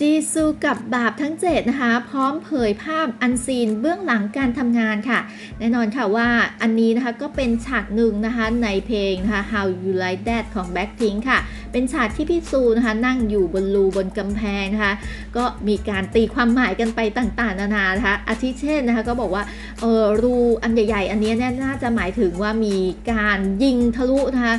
จีซูกับบาปทั้ง 7 นะคะ พร้อมเผยภาพอันซีนเบื้องหลังการทำงานค่ะ แน่นอนค่ะว่าอันนี้นะคะก็เป็นฉากหนึ่งนะคะในเพลงนะคะ How You Like That ของ Blackpink ค่ะ เป็นฉากที่พี่ซูนะคะนั่งอยู่บนรูบนกำแพงนะคะก็มีการตีความหมายกันไปต่างๆ นานานะคะอาทิเช่นนะคะก็บอกว่าเออรูอันใหญ่ ๆ อันนี้เนี่ยน่าจะหมายถึงว่ามีการยิงทะลุนะคะ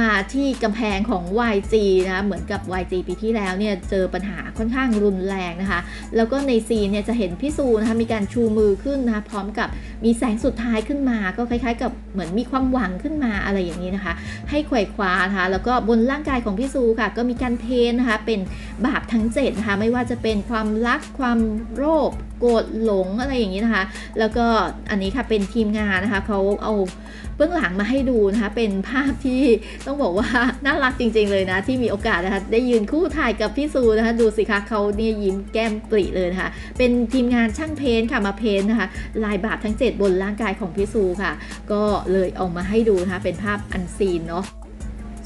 มาที่กำแพงของ YG นะคะเหมือนกับ YG ปีที่แล้วเนี่ยเจอปัญหาค่อนข้างรุนแรงนะคะแล้วก็ในซีนเนี่ยจะเห็นพี่ซูนะคะมีการชูมือขึ้นนะคะพร้อมกับมีแสงสุดท้ายขึ้นมา ก็คล้ายๆ กับเหมือนมีความหวังขึ้นมาอะไรอย่างนี้นะคะ ให้ไขว่คว้านะคะแล้วก็บนร่างกายของพี่ซูค่ะ ก็มีการเพ้นนะคะ เป็นบาปทั้งเจ็ดนะคะ ไม่ว่าจะเป็นความรักความโรคโกรธหลงอะไรอย่างนี้นะคะ แล้วก็อันนี้ค่ะเป็นทีมงานนะคะเขาเอาเบื้องหลังมาให้ดูนะคะ เป็นภาพที่ต้องบอกว่าน่ารักจริง ๆ เลยนะ ที่มีโอกาสนะคะได้ยืนคู่ถ่ายกับพี่ซูนะคะ ดูสิคะเขาเนี่ยยิ้มแก้มปริเลยนะคะ เป็นทีมงานช่างเพ้นค่ะมาเพ้นนะคะ ลายบาปทั้ง 7 บนร่างกายของพี่ซูค่ะ ก็เลยเอามาให้ดูนะคะเป็นภาพอันซีนเนาะ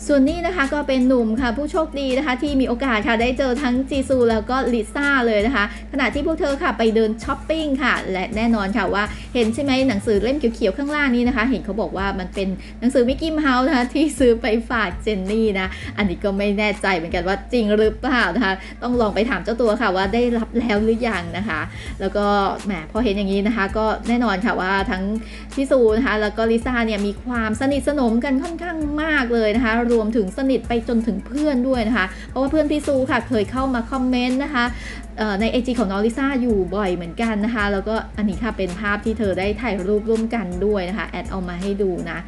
ส่วนนี้นะคะก็เป็นหนุ่มค่ะผู้โชคดีนะคะที่มีโอกาสค่ะได้เจอทั้งจีซูแล้วก็ลิซ่าเลยนะคะขณะที่พวกเธอค่ะไปเดินช้อปปิ้งค่ะ และแน่นอนค่ะว่าเห็นใช่ไหมหนังสือเล่มเขียวๆข้างล่างนี้นะคะ เห็นเขาบอกว่ามันเป็นหนังสือมิกกี้เมาส์นะคะที่ซื้อไปฝากเจนนี่นะอันนี้ก็ไม่แน่ใจเหมือนกันว่าจริงหรือเปล่านะคะ ต้องลองไปถามเจ้าตัวค่ะว่าได้รับแล้วหรือยังนะคะ แล้วก็แหมพอเห็นอย่างนี้นะคะ ก็แน่นอนค่ะว่าทั้งพี่ซูนะคะแล้วก็ลิซ่าเนี่ยมีความสนิทสนมกันค่อนข้างมากเลยนะคะรวมถึงสนิทไปจนถึงเพื่อนด้วยนะคะ เพราะว่าเพื่อนพี่ซูค่ะเคยเข้ามาคอมเมนต์นะคะ เอ่อใน IG ของน้องลิซ่าอยู่บ่อยเหมือนกันนะคะ แล้วก็อันนี้ค่ะเป็นภาพที่เธอได้ถ่ายรูปร่วมกันด้วยนะคะ แอดเอามาให้ดูนะ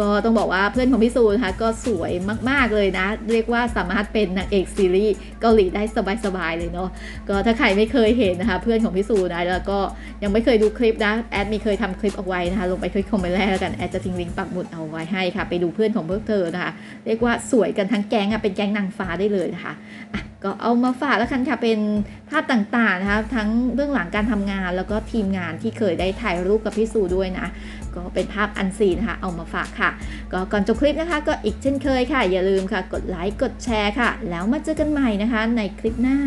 ก็ต้องบอกว่าเพื่อนของพี่ซูนะคะก็สวยมากๆเลยนะ เรียกว่าสามารถเป็นนางเอกซีรีส์เกาหลีได้สบายๆเลยเนาะก็ถ้าใครไม่เคยเห็นนะคะ เพื่อนของพี่ซูนะแล้วก็ยังไม่เคยดูคลิปนะแอดมีเคยทำคลิปเอาไว้นะคะลงไปคลิกคอมเมนต์แรกแล้วกันแอดจะทิ้งลิงก์ปักหมุดเอาไว้ให้ค่ะ ไปดูเพื่อนของพวกเธอนะคะ เรียกว่าสวยกันทั้งแก๊งอะเป็นแก๊งนางฟ้าได้เลยนะคะอะ ก็เอามาฝากแล้วกันค่ะเป็นภาพต่างๆนะคะทั้งเบื้องหลังการทำงาน แล้วก็ทีมงานที่เคยได้ถ่ายรูปกับพี่สูด้วยนะ ก็เป็นภาพอันซีนนะคะเอามาฝากค่ะ ก็ก่อนจบคลิปนะคะ ก็อีกเช่นเคยค่ะ อย่าลืมค่ะ กดไลค์กดแชร์ค่ะ แล้วมาเจอกันใหม่นะคะ ในคลิปหน้า